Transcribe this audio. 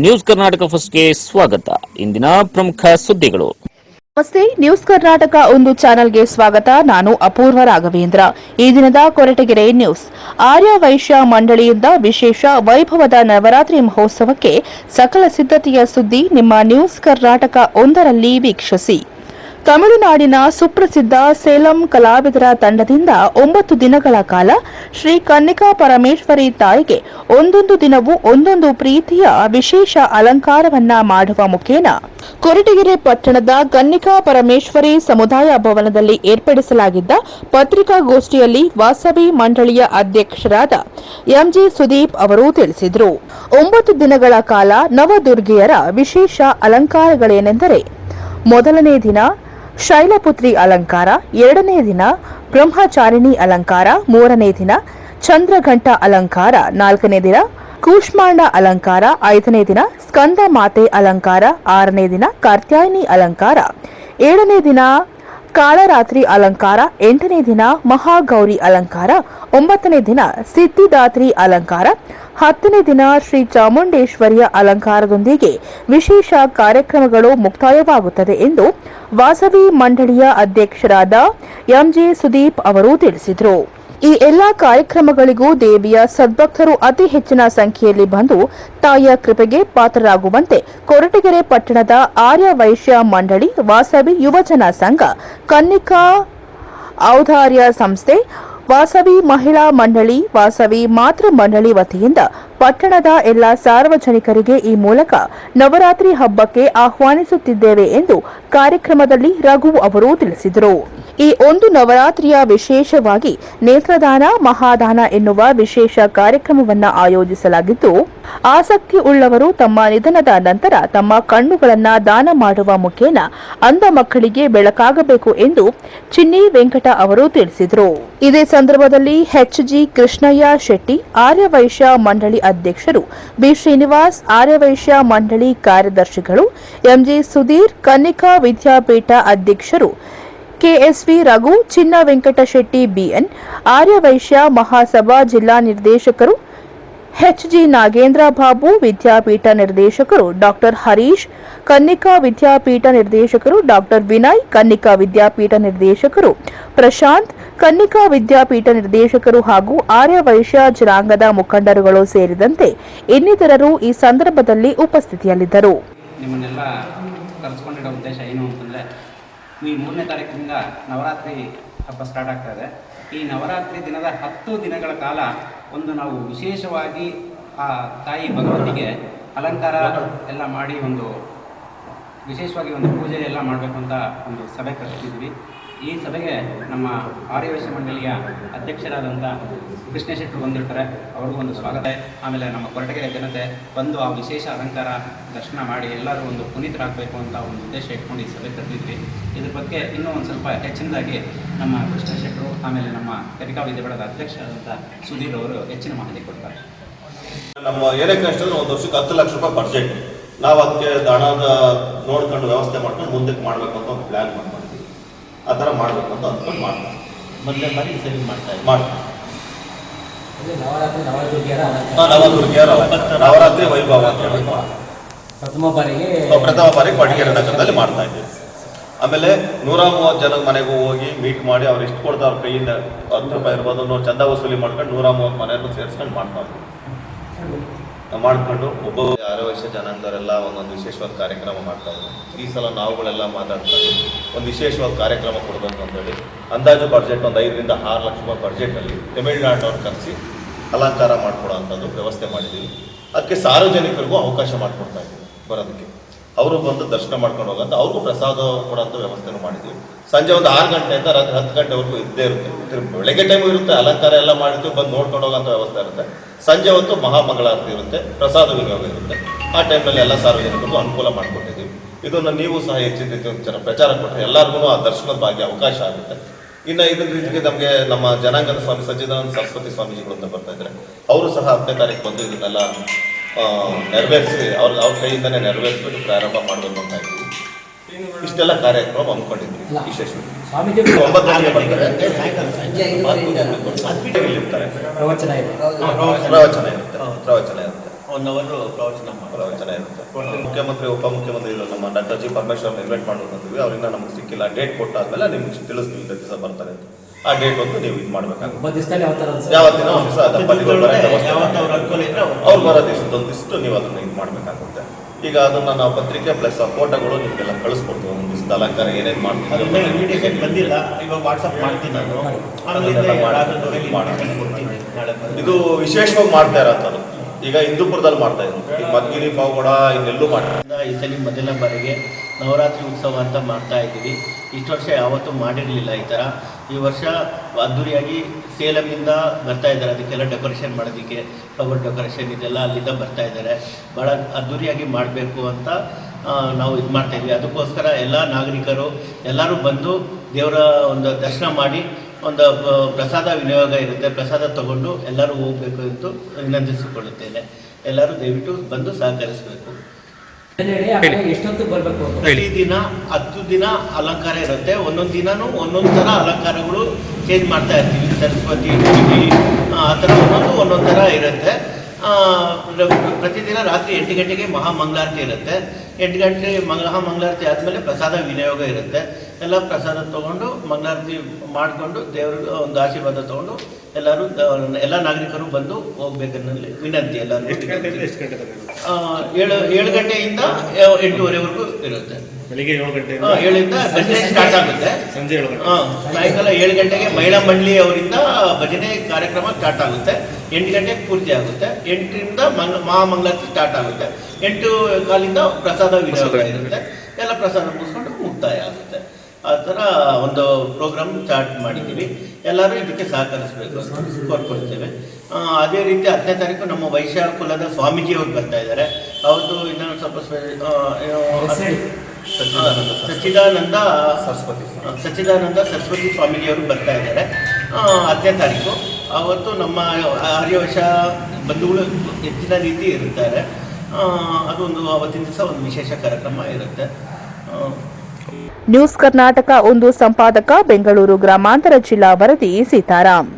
News Karnataka ಫಸ್ಟ್ಗೆ ಸ್ವಾಗತ. ಇಂದಿನ ಪ್ರಮುಖ ಸುದ್ದಿಗಳು. ನಮಸ್ತೆ, ನ್ಯೂಸ್ ಕರ್ನಾಟಕ ಒಂದು ಚಾನೆಲ್ಗೆ ಸ್ವಾಗತ. ನಾನು ಅಪೂರ್ವ ರಾಘವೇಂದ್ರ. ಈ ದಿನದ ಕೊರಟಗೆರೆ ನ್ಯೂಸ್. ಆರ್ಯ ವೈಶ್ಯ ಮಂಡಳಿಯಿಂದ ವಿಶೇಷ ವೈಭವದ ನವರಾತ್ರಿ ಮಹೋತ್ಸವಕ್ಕೆ ಸಕಲ ಸಿದ್ಧತೆಯ ಸುದ್ದಿ ನಿಮ್ಮ ನ್ಯೂಸ್ ಕರ್ನಾಟಕ ಒಂದರಲ್ಲಿ ವೀಕ್ಷಿಸಿ. ತಮಿಳುನಾಡಿನ ಸುಪ್ರಸಿದ್ಧ ಸೇಲಂ ಕಲಾವಿದರ ತಂಡದಿಂದ ಒಂಬತ್ತು ದಿನಗಳ ಕಾಲ ಶ್ರೀ ಕನ್ನಿಕಾ ಪರಮೇಶ್ವರಿ ತಾಯಿಗೆ ಒಂದೊಂದು ದಿನವೂ ಒಂದೊಂದು ಪ್ರೀತಿಯ ವಿಶೇಷ ಅಲಂಕಾರವನ್ನ ಮಾಡುವ ಮುಖೇನ ಕೊರಟಗೆರೆ ಪಟ್ಟಣದ ಕನ್ನಿಕಾ ಪರಮೇಶ್ವರಿ ಸಮುದಾಯ ಭವನದಲ್ಲಿ ಏರ್ಪಡಿಸಲಾಗಿದ್ದ ಪತ್ರಿಕಾಗೋಷ್ಠಿಯಲ್ಲಿ ವಾಸವಿ ಮಂಡಳಿಯ ಅಧ್ಯಕ್ಷರಾದ ಎಂಜಿ ಸುದೀಪ್ ಅವರು ತಿಳಿಸಿದರು. ಒಂಬತ್ತು ದಿನಗಳ ಕಾಲ ನವದುರ್ಗೆಯರ ವಿಶೇಷ ಅಲಂಕಾರಗಳೇನೆಂದರೆ ಮೊದಲನೇ ದಿನ ಶೈಲಪುತ್ರಿ ಅಲಂಕಾರ, ಎರಡನೇ ದಿನ ಬ್ರಹ್ಮಚಾರಿಣಿ ಅಲಂಕಾರ, ಮೂರನೇ ದಿನ ಚಂದ್ರಘಂಟ ಅಲಂಕಾರ, ನಾಲ್ಕನೇ ದಿನ ಕೂಷ್ಮಾಂಡ ಅಲಂಕಾರ, ಐದನೇ ದಿನ ಸ್ಕಂದ ಮಾತೆ ಅಲಂಕಾರ, ಆರನೇ ದಿನ ಕಾರ್ತ್ಯಾಯಿನಿ ಅಲಂಕಾರ, ಏಳನೇ ದಿನ ಕಾಳರಾತ್ರಿ ಅಲಂಕಾರ, ಎಂಟನೇ ದಿನ ಮಹಾಗೌರಿ ಅಲಂಕಾರ, ಒಂಬತ್ತನೇ ದಿನ ಸಿದ್ಧಿದಾತ್ರಿ ಅಲಂಕಾರ ಹತ್ತನೇ ದಿನ ಶ್ರೀ ಚಾಮುಂಡೇಶ್ವರಿಯ ಅಲಂಕಾರದೊಂದಿಗೆ ವಿಶೇಷ ಕಾರ್ಯಕ್ರಮಗಳು ಮುಕ್ತಾಯವಾಗುತ್ತದೆ ಎಂದು ವಾಸವಿ ಮಂಡಳಿಯ ಅಧ್ಯಕ್ಷರಾದ ಎಂಜೆ ಸುದೀಪ್ ಅವರು ತಿಳಿಸಿದರು. ಈ ಎಲ್ಲಾ ಕಾರ್ಯಕ್ರಮಗಳಿಗೂ ದೇವಿಯ ಸದ್ಭಕ್ತರು ಅತಿ ಹೆಚ್ಚಿನ ಸಂಖ್ಯೆಯಲ್ಲಿ ಬಂದು ತಾಯಿಯ ಕೃಪೆಗೆ ಪಾತ್ರರಾಗುವಂತೆ ಕೊರಟಗೆರೆ ಪಟ್ಟಣದ ಆರ್ಯ ವೈಶ್ಯ ಮಂಡಳಿ ವಾಸವಿ ಯುವಜನ ಸಂಘ ಕನ್ನಿಕಾ ಔದಾರ್ಯ ಸಂಸ್ಥೆ ವಾಸವಿ ಮಹಿಳಾ ಮಂಡಳಿ, ವಾಸವಿ ಮಾತೃ ಮಂಡಳಿ ವತಿಯಿಂದ ಪಟ್ಟಣದ ಎಲ್ಲ ಸಾರ್ವಜನಿಕರಿಗೆ ಈ ಮೂಲಕ ನವರಾತ್ರಿ ಹಬ್ಬಕ್ಕೆ ಆಹ್ವಾನಿಸುತ್ತಿದ್ದೇವೆ ಎಂದು ಕಾರ್ಯಕ್ರಮದಲ್ಲಿ ರಘು ಅವರು ತಿಳಿಸಿದರು. ಈ ಒಂದು ನವರಾತ್ರಿಯ ವಿಶೇಷವಾಗಿ ನೇತ್ರದಾನ, ಮಹಾದಾನ ಎನ್ನುವ ವಿಶೇಷ ಕಾರ್ಯಕ್ರಮವನ್ನು ಆಯೋಜಿಸಲಾಗಿದ್ದು, ಆಸಕ್ತಿ ಉಳ್ಳವರು ತಮ್ಮ ನಿಧನದ ನಂತರ ತಮ್ಮ ಕಣ್ಣುಗಳನ್ನು ದಾನ ಮಾಡುವ ಮುಖೇನ ಅಂಧ ಮಕ್ಕಳಿಗೆ ಬೆಳಕಾಗಬೇಕು ಎಂದು ಚಿನ್ನಿ ವೆಂಕಟ ಅವರು ತಿಳಿಸಿದರು. ಇದೇ ಸಂದರ್ಭದಲ್ಲಿ ಎಚ್ಜಿ ಕೃಷ್ಣಯ್ಯ ಶೆಟ್ಟಿ, ಆರ್ಯವೈಶ್ಯ ಮಂಡಳಿ ಅಧ್ಯಕ್ಷರು ಬಿ ಶ್ರೀನಿವಾಸ್, ಆರ್ಯವೈಶ್ಯ ಮಂಡಳಿ ಕಾರ್ಯದರ್ಶಿಗಳು ಎಂಜಿ ಸುಧೀರ್, ಕನ್ನಿಕಾ ವಿದ್ಯಾಪೀಠ ಅಧ್ಯಕ್ಷರು ಕೆಎಸ್ವಿ ರಘು, ಚಿನ್ನ ವೆಂಕಟಶೆಟ್ಟಿ ಬಿಎನ್, ಆರ್ಯವೈಶ್ಯ ಮಹಾಸಭಾ ಜಿಲ್ಲಾ ನಿರ್ದೇಶಕರು ಎಚ್ಜಿ ನಾಗೇಂದ್ರ ಬಾಬು, ವಿದ್ಯಾಪೀಠ ನಿರ್ದೇಶಕರು ಡಾಕ್ಟರ್ ಹರೀಶ್, ಕನ್ನಿಕಾ ವಿದ್ಯಾಪೀಠ ನಿರ್ದೇಶಕರು ಡಾಕ್ಟರ್ ವಿನಯ್, ಕನ್ನಿಕಾ ವಿದ್ಯಾಪೀಠ ನಿರ್ದೇಶಕರು ಪ್ರಶಾಂತ್, ಕನ್ನಿಕಾ ವಿದ್ಯಾಪೀಠ ನಿರ್ದೇಶಕರು ಹಾಗೂ ಆರ್ಯವೈಶ್ಯ ಜನಾಂಗದ ಮುಖಂಡರುಗಳು ಸೇರಿದಂತೆ ಇನ್ನಿತರರು ಈ ಸಂದರ್ಭದಲ್ಲಿ ಉಪಸ್ಥಿತಿಯಲ್ಲಿದ್ದರು. ಈ ಮೂರನೇ ತಾರೀಕಿನಿಂದ ನವರಾತ್ರಿ ಹಬ್ಬ ಸ್ಟಾರ್ಟ್ ಆಗ್ತಾ ಇದೆ. ಈ ನವರಾತ್ರಿ ದಿನದ ಹತ್ತು ದಿನಗಳ ಕಾಲ ಒಂದು ನಾವು ವಿಶೇಷವಾಗಿ ಆ ತಾಯಿ ಭಗವತಿಗೆ ಅಲಂಕಾರ ಎಲ್ಲ ಮಾಡಿ ಒಂದು ವಿಶೇಷವಾಗಿ ಒಂದು ಪೂಜೆ ಎಲ್ಲ ಮಾಡಬೇಕು ಅಂತ ಒಂದು ಸಭೆ ಕರೆಸಿದ್ವಿ ಈ ಸಭೆಗೆ ನಮ್ಮ ಕಾರ್ಯವೇಶ ಮಂಡಳಿಯ ಅಧ್ಯಕ್ಷರಾದಂಥ ಕೃಷ್ಣ ಶೆಟ್ಟರು ಬಂದಿರ್ತಾರೆ. ಅವ್ರಿಗೂ ಒಂದು ಸ್ವಾಗತ. ಆಮೇಲೆ ನಮ್ಮ ಕೊರಟಗೆರೆ ಜನತೆ ಬಂದು ಆ ವಿಶೇಷ ಅಲಂಕಾರ, ದರ್ಶನ ಮಾಡಿ ಎಲ್ಲರೂ ಒಂದು ಪುನೀತರಾಗಬೇಕು ಅಂತ ಒಂದು ಉದ್ದೇಶ ಇಟ್ಕೊಂಡು ಈ ಸಭೆ ಕರೆದಿದ್ವಿ. ಇದ್ರ ಬಗ್ಗೆ ಇನ್ನೂ ಒಂದು ಸ್ವಲ್ಪ ಹೆಚ್ಚಿನದಾಗಿ ನಮ್ಮ ಕೃಷ್ಣ ಶೆಟ್ಟರು ಆಮೇಲೆ ನಮ್ಮ ಕರಿಕಾ ವಿದ್ಯಾಪೀಠದ ಅಧ್ಯಕ್ಷರಾದಂಥ ಸುಧೀರ್ ಅವರು ಹೆಚ್ಚಿನ ಮಾಹಿತಿ ಕೊಡ್ತಾರೆ. ನಮ್ಮ ಏನೇ ಕಷ್ಟ ಒಂದು ವರ್ಷಕ್ಕೆ ಹತ್ತು ಲಕ್ಷ ರೂಪಾಯಿ ಬಡ್ಜೆಟ್ ನಾವು ಅದಕ್ಕೆ ಹಣದ ನೋಡ್ಕೊಂಡು ವ್ಯವಸ್ಥೆ ಮಾಡ್ಕೊಂಡು ಮುಂದಕ್ಕೆ ಮಾಡಬೇಕು ಅಂತ ಒಂದು ಪ್ಲ್ಯಾನ್ ಆ ಥರ ಮಾಡಬೇಕು ಅಂತ ಅಂದ್ಕೊಂಡು ಮಾಡ್ತಾರೆ. ಮೊದಲೇ ಬಾರಿ ಸರಿ ಮಾಡ್ತಾ ಮಾಡ್ತಾರೆ. ಮಾಡ್ತೀವಿ ಇದು ನವರಾತ್ರಿ ವೈಭವ ಅಂತ ಹೇಳಿ. ಪ್ರಥಮ ಬಾರಿಗೆ ನಾವು ಪ್ರಥಮ ಬಾರಿ ಕೊಡಗೇರಿ ನಗರದಲ್ಲಿ ಮಾಡ್ತಾ ಇದ್ದೀವಿ ಆಮೇಲೆ ನೂರ ಮೂವತ್ತು ಜನ ಮನೆಗೂ ಹೋಗಿ ಮೀಟ್ ಮಾಡಿ ಅವ್ರು ಎಷ್ಟು ಕೊಡ್ತಾರೆ ಅವ್ರ ಕೈಯಿಂದ ಹತ್ತು ರೂಪಾಯಿ ಇರ್ಬೋದು ಚಂದ ವಸೂಲಿ ಮಾಡ್ಕೊಂಡು ನೂರ ಮೂವತ್ತು ಮನೆಯನ್ನು ಸೇರಿಸ್ಕೊಂಡು ಮಾಡ್ತಾ ಇದ್ದೀವಿ ಮಾಡ್ಕೊಂಡು ಒಬ್ಬ ಆರು ವರ್ಷ ಜನಾಂಗದವರೆಲ್ಲ ಒಂದೊಂದು ವಿಶೇಷವಾದ ಕಾರ್ಯಕ್ರಮ ಮಾಡ್ತಾ ಇದ್ದಾರೆ. ಈ ಸಲ ನಾವುಗಳೆಲ್ಲ ಮಾತಾಡ್ತಾ ಒಂದು ವಿಶೇಷವಾದ ಕಾರ್ಯಕ್ರಮ ಕೊಡಬೇಕು ಅಂತೇಳಿ ಅಂದಾಜು ಬಡ್ಜೆಟ್ ಒಂದು ಐದರಿಂದ ಆರು ಲಕ್ಷ ರೂಪಾಯಿ ಬಡ್ಜೆಟಲ್ಲಿ ತಮಿಳುನಾಡಿನವ್ರು ಕರೆಸಿ ಅಲಂಕಾರ ಮಾಡಿಕೊಡೋವಂಥದ್ದು ವ್ಯವಸ್ಥೆ ಮಾಡಿದ್ದೀವಿ. ಅದಕ್ಕೆ ಸಾರ್ವಜನಿಕರಿಗೂ ಅವಕಾಶ ಮಾಡಿಕೊಡ್ತಾ ಇದ್ದೀವಿ ಬರೋದಕ್ಕೆ. ಅವರು ಬಂದು ದರ್ಶನ ಮಾಡ್ಕೊಂಡು ಹೋಗಂತ ಅವ್ರಿಗೂ ಪ್ರಸಾದ ಕೊಡೋಂಥ ವ್ಯವಸ್ಥೆನೂ ಮಾಡಿದ್ದೀವಿ. ಸಂಜೆ ಒಂದು ಆರು ಗಂಟೆಯಿಂದ ರಾತ್ರಿ ಹತ್ತು ಗಂಟೆವರೆಗೂ ಇದ್ದೇ ಇರುತ್ತೆ. ಬೆಳಗ್ಗೆ ಟೈಮು ಇರುತ್ತೆ, ಅಲಂಕಾರ ಎಲ್ಲ ಮಾಡಿದ್ದು ಬಂದು ನೋಡ್ಕೊಂಡು ಹೋಗೋಂಥ ವ್ಯವಸ್ಥೆ ಇರುತ್ತೆ. ಸಂಜೆ ಹೊತ್ತು ಮಹಾಮಂಗಳಾರತಿ ಇರುತ್ತೆ ಪ್ರಸಾದ ವಿನಿಯೋಗ ಇರುತ್ತೆ, ಆ ಟೈಮಲ್ಲಿ ಎಲ್ಲ ಸಾರ್ವಜನಿಕರಿಗೂ ಅನುಕೂಲ ಮಾಡಿಕೊಟ್ಟಿದ್ದೀವಿ. ಇದನ್ನು ನೀವು ಸಹ ಹೆಚ್ಚಿನ ಜನ ಪ್ರಚಾರ ಕೊಟ್ಟರೆ ಎಲ್ಲರಿಗೂ ಆ ದರ್ಶನದ ಭಾಗ್ಯ ಅವಕಾಶ ಆಗುತ್ತೆ. ಇನ್ನು ಇದರ ರೀತಿಗೆ ನಮಗೆ ನಮ್ಮ ಜನಾಂಗದ ಸ್ವಾಮಿ ಸಜ್ಜಿದಾನಂದ ಸರಸ್ವತಿ ಸ್ವಾಮೀಜಿಗಳು ಅಂತ ಬರ್ತಾ ಇದ್ದಾರೆ. ಅವರು ಸಹ ಹತ್ತನೇ ತಾರೀಕು ಬಂದು ಇದನ್ನೆಲ್ಲ ನೆರವೇರಿಸಿ, ಅವ್ರ ಅವ್ರ ಕೈಯಿಂದನೇ ನೆರವೇರಿಸ್ಬಿಟ್ಟು ಪ್ರಾರಂಭ ಮಾಡಬೇಕು ಅಂತ ಇದ್ದೀವಿ. ಇಷ್ಟೆಲ್ಲ ಕಾರ್ಯಕ್ರಮ ಹಮ್ಮಿಕೊಂಡಿದ್ವಿ ವಿಶೇಷವಾಗಿ. ಒಂಬತ್ತು ಗಂಟೆಗೆ ಬರ್ತಾರೆ. ಸಾಯಂಕಾಲ ಸಂಜೆ ಐದುವರೆಯಿಂದ ಇಲ್ಲಿರ್ತಾರೆ ಪ್ರವಚನ ಇದೆ. ಪ್ರವಚನ ಇರುತ್ತೆ. ಪ್ರವಚನ ಇರುತ್ತೆ. ಒನ್ ಅವರ್ ಪ್ರವಚನ ಮಾಡಿ ಪ್ರವಚನ ಇರುತ್ತೆ. ಮುಖ್ಯಮಂತ್ರಿ ಉಪಮುಖ್ಯಮಂತ್ರಿ ಇರೋ ನಮ್ಮ ಡಾಕ್ಟರ್ ಜಿ ಪರಮೇಶ್ವರ್ ಇನ್ವೈಟ್ ಮಾಡಿ ಅವರಿಂದ ನಮ್ಗೆ ಸಿಕ್ಕಿಲ್ಲ. ಡೇಟ್ ಕೊಟ್ಟಾದ್ಮೇಲೆ ನಿಮ್ಗೆ ತಿಳಿಸ್ತೀವಿ ದಿವಸ ಬರ್ತಾರೆ ಆ ಡೇಟ್ ಒಂದು ನೀವು ಇದು ಮಾಡ್ಬೇಕಾಗುತ್ತೆ. ಯಾವ ಯಾವತ್ತಿನ ಒಂದು ದಿವಸ ಇದ್ರೆ ಅವ್ರು ಅವ್ರು ಬರೋ ದಿವಸದ ಒಂದಿಷ್ಟು ನೀವು ಅದನ್ನ ಇದು ಮಾಡಬೇಕಾಗುತ್ತೆ. ಈಗ ಅದನ್ನ ನಾವು ಪತ್ರಿಕೆ ಪ್ಲಸ್ ಆ ಫೋಟೋಗಳು ನಿಮಗೆಲ್ಲ ಕಳಿಸ್ಕೊಡ್ತೀವಿ ಒಂದು ದಿವಸದ ಅಲಂಕಾರ ಏನೇನು ಮಾಡ್ತೀವಿ ಬಂದಿಲ್ಲ ಇವಾಗ ವಾಟ್ಸಪ್ ಮಾಡ್ತೀನಿ ನಾನು. ಇದು ವಿಶೇಷವಾಗಿ ಮಾಡ್ತಾ ಇರೋಂಥದ್ದು ಈಗ ಹಿಂದೂಪುರದಲ್ಲಿ ಮಾಡ್ತಾ ಇದ್ರು. ಈಗ ಮಧುಗಿರಿ ಪಾವಗಡ ಇನ್ನೆಲ್ಲೂ ಮಾಡ್ತಾರೆ ಈ ಸಲ ಮೊದಲ ಬಾರಿಗೆ ನವರಾತ್ರಿ ಉತ್ಸವ ಅಂತ ಮಾಡ್ತಾ ಇದ್ದೀವಿ. ಇಷ್ಟು ವರ್ಷ ಯಾವತ್ತೂ ಮಾಡಿರಲಿಲ್ಲ ಈ ಥರ. ಈ ವರ್ಷ ಅದ್ದೂರಿಯಾಗಿ ಸೇಲಮಿಂದ ಬರ್ತಾ ಇದ್ದಾರೆ. ಅದಕ್ಕೆಲ್ಲ ಡೆಕೋರೇಷನ್ ಮಾಡೋದಕ್ಕೆ, ಫ್ಲವರ್ ಡೆಕೋರೇಷನ್ ಇದೆಲ್ಲ ಅಲ್ಲಿಂದ ಬರ್ತಾ ಇದ್ದಾರೆ. ಭಾಳ ಅದ್ದೂರಿಯಾಗಿ ಮಾಡಬೇಕು ಅಂತ ನಾವು ಇದು ಮಾಡ್ತಾ ಇದ್ವಿ. ಅದಕ್ಕೋಸ್ಕರ ಎಲ್ಲ ನಾಗರಿಕರು ಎಲ್ಲರೂ ಬಂದು ದೇವರ ಒಂದು ದರ್ಶನ ಮಾಡಿ ಒಂದು ಪ್ರಸಾದ ವಿನಿಯೋಗ ಇರುತ್ತೆ. ಪ್ರಸಾದ ತಗೊಂಡು ಎಲ್ಲರೂ ಹೋಗಬೇಕು ಎಂದು ವಿನಂತಿಸಿಕೊಳ್ಳುತ್ತೇನೆ. ಎಲ್ಲರೂ ದಯವಿಟ್ಟು ಬಂದು ಸಹಕರಿಸಬೇಕು. ಎಷ್ಟೊತ್ತು ಬರಬೇಕು ಪ್ರತಿ ದಿನ ಹತ್ತು ದಿನ ಅಲಂಕಾರ ಇರುತ್ತೆ. ಒಂದೊಂದು ದಿನನೂ ಒಂದೊಂದು ಥರ ಅಲಂಕಾರಗಳು ಚೇಂಜ್ ಮಾಡ್ತಾ ಇರ್ತೀವಿ. ಸರಸ್ವತಿ ಆ ಥರ ಒಂದೊಂದು ಒಂದೊಂದು ಥರ ಇರುತ್ತೆ. ಪ್ರತಿದಿನ ರಾತ್ರಿ ಎಂಟು ಗಂಟೆಗೆ ಮಹಾಮಂಗಳಾರತಿ ಇರುತ್ತೆ. ಎಂಟು ಗಂಟೆ ಮಹಾಮಂಗಳಾರತಿ ಆದಮೇಲೆ ಪ್ರಸಾದ ವಿನಿಯೋಗ ಇರುತ್ತೆ. ಎಲ್ಲ ಪ್ರಸಾದ ತೊಗೊಂಡು ಮಂಗಳಾರತಿ ಮಾಡಿಕೊಂಡು ದೇವ್ರ ಒಂದು ಆಶೀರ್ವಾದ ತೊಗೊಂಡು ಎಲ್ಲರೂ ಎಲ್ಲ ನಾಗರಿಕರು ಬಂದು ಹೋಗ್ಬೇಕನ್ನಲ್ಲಿ ವಿನಂತಿ ಎಲ್ಲರೂ. ಏಳು ಏಳು ಗಂಟೆಯಿಂದ ಎಂಟೂವರೆವರೆಗೂ ಇರುತ್ತೆ. ಬೆಳಿಗ್ಗೆ ಏಳು ಗಂಟೆ ಆ, ಏಳಿಂದ ಭಜನೆ ಸ್ಟಾರ್ಟ್ ಆಗುತ್ತೆ. ಸಂಜೆ ಏಳು ಗಂಟೆ. ಸಾಯಂಕಾಲ ಏಳು ಗಂಟೆಗೆ ಮಹಿಳಾ ಮಂಡಳಿ ಅವರಿಂದ ಭಜನೆ ಕಾರ್ಯಕ್ರಮ ಸ್ಟಾರ್ಟ್ ಆಗುತ್ತೆ. ಎಂಟು ಗಂಟೆಗೆ ಪೂರ್ತಿ ಆಗುತ್ತೆ. ಎಂಟರಿಂದ ಮಂಗ ಮಹಾಮಂಗಳಾರತಿ ಸ್ಟಾರ್ಟ್ ಆಗುತ್ತೆ. ಎಂಟು ಕಾಲಿಂದ ಪ್ರಸಾದ ವಿನಿಯೋಗ ಇರುತ್ತೆ. ಎಲ್ಲ ಪ್ರಸಾದ ಮುಗಿಸ್ಕೊಂಡು ಮುಕ್ತಾಯ ಆಗುತ್ತೆ. ಆ ಥರ ಒಂದು ಪ್ರೋಗ್ರಾಮ್ ಸ್ಟಾರ್ಟ್ ಮಾಡಿದ್ದೀವಿ. ಎಲ್ಲರೂ ಇದಕ್ಕೆ ಸಹಕರಿಸಬೇಕು ಕೋರ್ಕೊಳ್ತೇವೆ. ಅದೇ ರೀತಿ ಹತ್ತನೇ ತಾರೀಕು ನಮ್ಮ ವೈಶ್ಯ ಕುಲದ ಸ್ವಾಮೀಜಿಯವರು ಬರ್ತಾ ಇದ್ದಾರೆ. ಅವತ್ತು ಇನ್ನೊಂದು ಸ್ವಲ್ಪ ಸಚ್ಚಿದಾನಂದ ಸರಸ್ವತಿ ಸಚ್ಚಿದಾನಂದ ಸರಸ್ವತಿ ಸ್ವಾಮೀಜಿಯವರು ಬರ್ತಾ ಇದ್ದಾರೆ. ಹತ್ತನೇ ತಾರೀಕು. ಅವತ್ತು ನಮ್ಮ ಆರ್ಯವಶ ಬಂಧುಗಳು ಹೆಚ್ಚಿನ ರೀತಿ ಇರುತ್ತಾರೆ. ಅದೊಂದು ಅವತ್ತಿನ ದಿವಸ ಒಂದು ವಿಶೇಷ ಕಾರ್ಯಕ್ರಮ ಇರುತ್ತೆ. ನ್ಯೂಸ್ ಕರ್ನಾಟಕ ಒಂದು ಸಂಪಾದಕ, ಬೆಂಗಳೂರು ಗ್ರಾಮಾಂತರ ಜಿಲ್ಲಾ ವರದಿ, ಸೀತಾರಾಮ್.